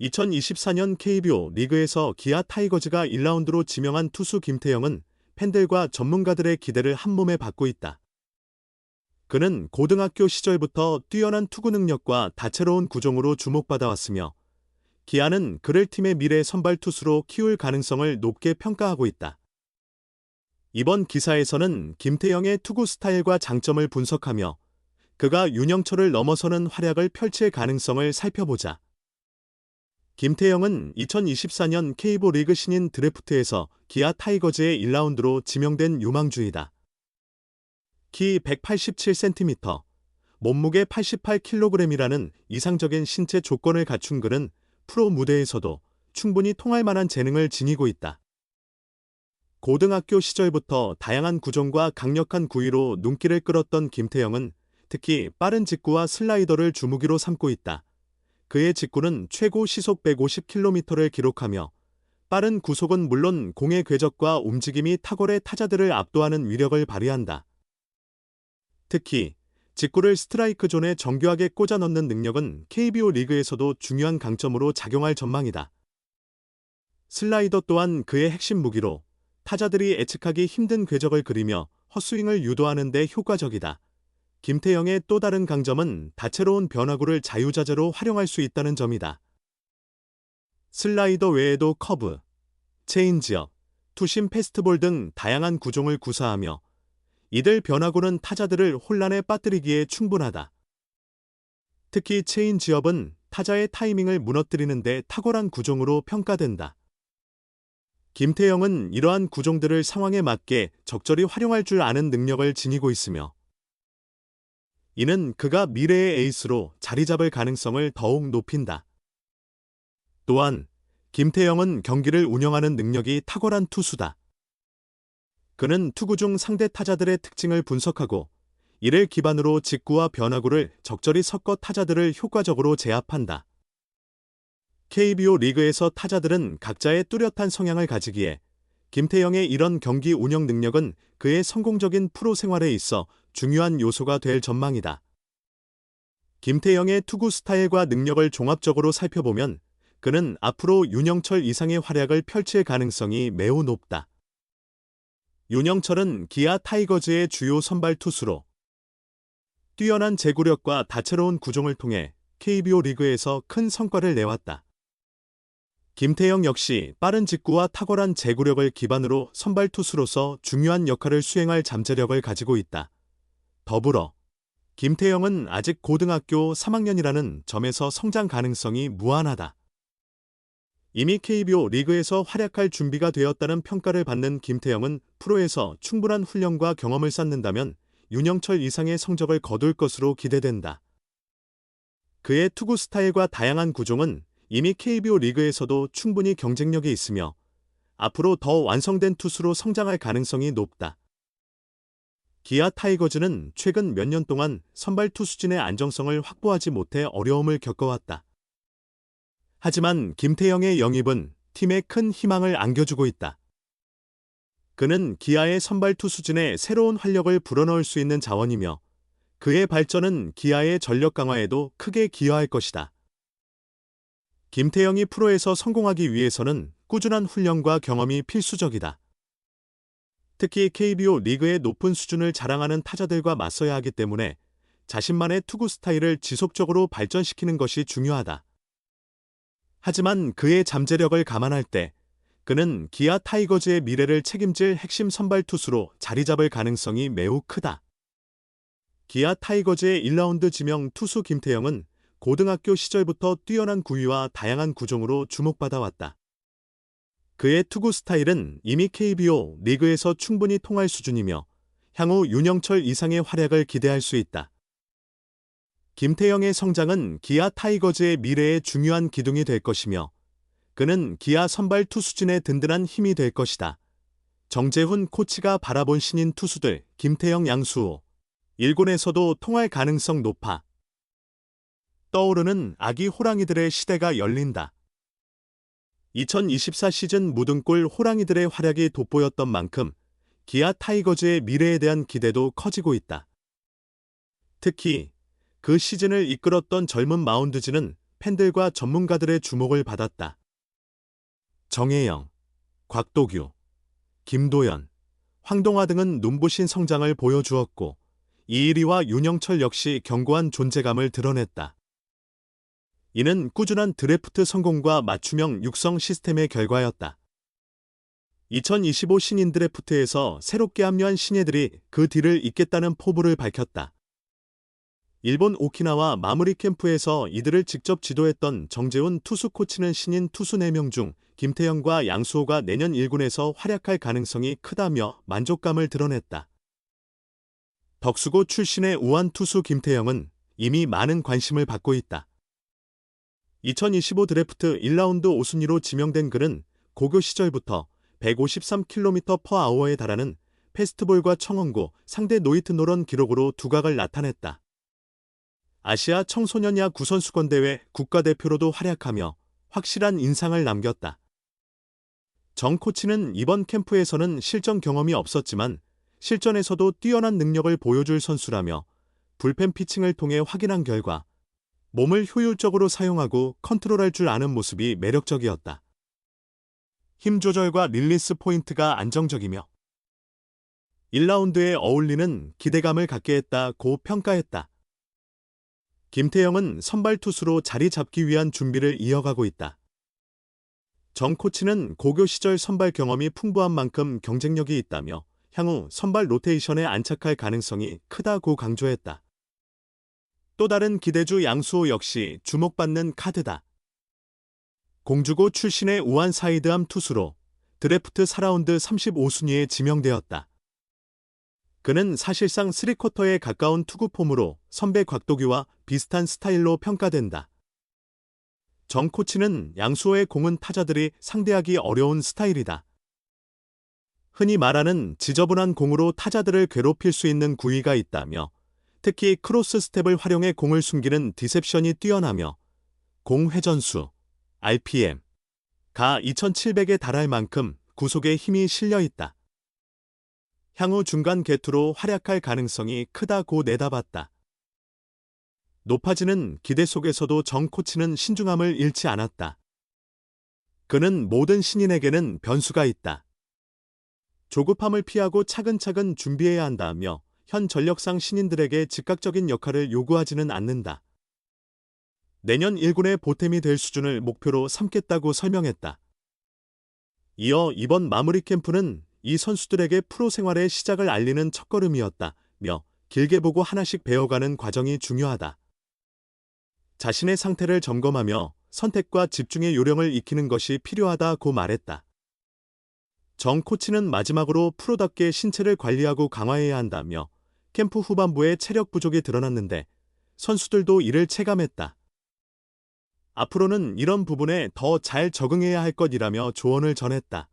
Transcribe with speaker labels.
Speaker 1: 2024년 KBO 리그에서 기아 타이거즈가 1라운드로 지명한 투수 김태형은 팬들과 전문가들의 기대를 한몸에 받고 있다. 그는 고등학교 시절부터 뛰어난 투구 능력과 다채로운 구종으로 주목받아왔으며 기아는 그를 팀의 미래 선발 투수로 키울 가능성을 높게 평가하고 있다. 이번 기사에서는 김태형의 투구 스타일과 장점을 분석하며 그가 윤영철을 넘어서는 활약을 펼칠 가능성을 살펴보자. 김태형은 2024년 K보 리그 신인 드래프트에서 기아 타이거즈의 1라운드로 지명된 유망주이다. 키 187cm, 몸무게 88kg이라는 이상적인 신체 조건을 갖춘 그는 프로 무대에서도 충분히 통할 만한 재능을 지니고 있다. 고등학교 시절부터 다양한 구종과 강력한 구위로 눈길을 끌었던 김태형은 특히 빠른 직구와 슬라이더를 주무기로 삼고 있다. 그의 직구는 최고 시속 150km를 기록하며 빠른 구속은 물론 공의 궤적과 움직임이 탁월해 타자들을 압도하는 위력을 발휘한다. 특히 직구를 스트라이크 존에 정교하게 꽂아 넣는 능력은 KBO 리그에서도 중요한 강점으로 작용할 전망이다. 슬라이더 또한 그의 핵심 무기로 타자들이 예측하기 힘든 궤적을 그리며 헛스윙을 유도하는 데 효과적이다. 김태형의 또 다른 강점은 다채로운 변화구를 자유자재로 활용할 수 있다는 점이다. 슬라이더 외에도 커브, 체인지업, 투심 패스트볼 등 다양한 구종을 구사하며 이들 변화구는 타자들을 혼란에 빠뜨리기에 충분하다. 특히 체인지업은 타자의 타이밍을 무너뜨리는데 탁월한 구종으로 평가된다. 김태형은 이러한 구종들을 상황에 맞게 적절히 활용할 줄 아는 능력을 지니고 있으며 이는 그가 미래의 에이스로 자리 잡을 가능성을 더욱 높인다. 또한 김태형은 경기를 운영하는 능력이 탁월한 투수다. 그는 투구 중 상대 타자들의 특징을 분석하고 이를 기반으로 직구와 변화구를 적절히 섞어 타자들을 효과적으로 제압한다. KBO 리그에서 타자들은 각자의 뚜렷한 성향을 가지기에 김태형의 이런 경기 운영 능력은 그의 성공적인 프로 생활에 있어 중요한 요소가 될 전망이다. 김태형의 투구 스타일과 능력을 종합적으로 살펴보면 그는 앞으로 윤영철 이상의 활약을 펼칠 가능성이 매우 높다. 윤영철은 기아 타이거즈의 주요 선발 투수로 뛰어난 제구력과 다채로운 구종을 통해 KBO 리그에서 큰 성과를 내왔다. 김태형 역시 빠른 직구와 탁월한 제구력을 기반으로 선발 투수로서 중요한 역할을 수행할 잠재력을 가지고 있다. 더불어 김태형은 아직 고등학교 3학년이라는 점에서 성장 가능성이 무한하다. 이미 KBO 리그에서 활약할 준비가 되었다는 평가를 받는 김태형은 프로에서 충분한 훈련과 경험을 쌓는다면 윤영철 이상의 성적을 거둘 것으로 기대된다. 그의 투구 스타일과 다양한 구종은 이미 KBO 리그에서도 충분히 경쟁력이 있으며 앞으로 더 완성된 투수로 성장할 가능성이 높다. 기아 타이거즈는 최근 몇 년 동안 선발 투수진의 안정성을 확보하지 못해 어려움을 겪어왔다. 하지만 김태형의 영입은 팀에 큰 희망을 안겨주고 있다. 그는 기아의 선발 투수진에 새로운 활력을 불어넣을 수 있는 자원이며 그의 발전은 기아의 전력 강화에도 크게 기여할 것이다. 김태형이 프로에서 성공하기 위해서는 꾸준한 훈련과 경험이 필수적이다. 특히 KBO 리그의 높은 수준을 자랑하는 타자들과 맞서야 하기 때문에 자신만의 투구 스타일을 지속적으로 발전시키는 것이 중요하다. 하지만 그의 잠재력을 감안할 때 그는 기아 타이거즈의 미래를 책임질 핵심 선발 투수로 자리 잡을 가능성이 매우 크다. 기아 타이거즈의 1라운드 지명 투수 김태형은 고등학교 시절부터 뛰어난 구위와 다양한 구종으로 주목받아 왔다. 그의 투구 스타일은 이미 KBO 리그에서 충분히 통할 수준이며 향후 윤영철 이상의 활약을 기대할 수 있다. 김태형의 성장은 기아 타이거즈의 미래에 중요한 기둥이 될 것이며 그는 기아 선발 투수진의 든든한 힘이 될 것이다. 정재훈 코치가 바라본 신인 투수들 김태형 양수호 일군에서도 통할 가능성 높아 떠오르는 아기 호랑이들의 시대가 열린다. 2024 시즌 무등골 호랑이들의 활약이 돋보였던 만큼 기아 타이거즈의 미래에 대한 기대도 커지고 있다. 특히 그 시즌을 이끌었던 젊은 마운드즈는 팬들과 전문가들의 주목을 받았다. 정혜영, 곽도규, 김도연, 황동화 등은 눈부신 성장을 보여주었고 이일이와 윤영철 역시 견고한 존재감을 드러냈다. 이는 꾸준한 드래프트 성공과 맞춤형 육성 시스템의 결과였다. 2025 신인 드래프트에서 새롭게 합류한 신예들이 그 뒤를 잇겠다는 포부를 밝혔다. 일본 오키나와 마무리 캠프에서 이들을 직접 지도했던 정재훈 투수 코치는 신인 투수 4명 중 김태형과 양수호가 내년 1군에서 활약할 가능성이 크다며 만족감을 드러냈다. 덕수고 출신의 우한 투수 김태형은 이미 많은 관심을 받고 있다. 2025 드래프트 1라운드 5순위로 지명된 그는 고교 시절부터 153km/h에 달하는 페스트볼과 청원고 상대 노이트 노런 기록으로 두각을 나타냈다. 아시아 청소년 야구 선수권 대회 국가대표로도 활약하며 확실한 인상을 남겼다. 정 코치는 이번 캠프에서는 실전 경험이 없었지만 실전에서도 뛰어난 능력을 보여줄 선수라며 불펜 피칭을 통해 확인한 결과 몸을 효율적으로 사용하고 컨트롤할 줄 아는 모습이 매력적이었다. 힘 조절과 릴리스 포인트가 안정적이며 1라운드에 어울리는 기대감을 갖게 했다고 평가했다. 김태형은 선발 투수로 자리 잡기 위한 준비를 이어가고 있다. 정 코치는 고교 시절 선발 경험이 풍부한 만큼 경쟁력이 있다며 향후 선발 로테이션에 안착할 가능성이 크다고 강조했다. 또 다른 기대주 양수호 역시 주목받는 카드다. 공주고 출신의 우한 사이드암 투수로 드래프트 4라운드 35순위에 지명되었다. 그는 사실상 3쿼터에 가까운 투구 폼으로 선배 곽도규와 비슷한 스타일로 평가된다. 정 코치는 양수호의 공은 타자들이 상대하기 어려운 스타일이다. 흔히 말하는 지저분한 공으로 타자들을 괴롭힐 수 있는 구위가 있다며 특히 크로스 스텝을 활용해 공을 숨기는 디셉션이 뛰어나며 공 회전수, RPM, 가 2700에 달할 만큼 구속에 힘이 실려 있다. 향후 중간 개투로 활약할 가능성이 크다고 내다봤다. 높아지는 기대 속에서도 정 코치는 신중함을 잃지 않았다. 그는 모든 신인에게는 변수가 있다. 조급함을 피하고 차근차근 준비해야 한다며 현 전력상 신인들에게 즉각적인 역할을 요구하지는 않는다. 내년 1군의 보탬이 될 수준을 목표로 삼겠다고 설명했다. 이어 이번 마무리 캠프는 이 선수들에게 프로 생활의 시작을 알리는 첫걸음이었다 며 길게 보고 하나씩 배워가는 과정이 중요하다. 자신의 상태를 점검하며 선택과 집중의 요령을 익히는 것이 필요하다고 말했다. 정 코치는 마지막으로 프로답게 신체를 관리하고 강화해야 한다며 캠프 후반부에 체력 부족이 드러났는데 선수들도 이를 체감했다. 앞으로는 이런 부분에 더 잘 적응해야 할 것이라며 조언을 전했다.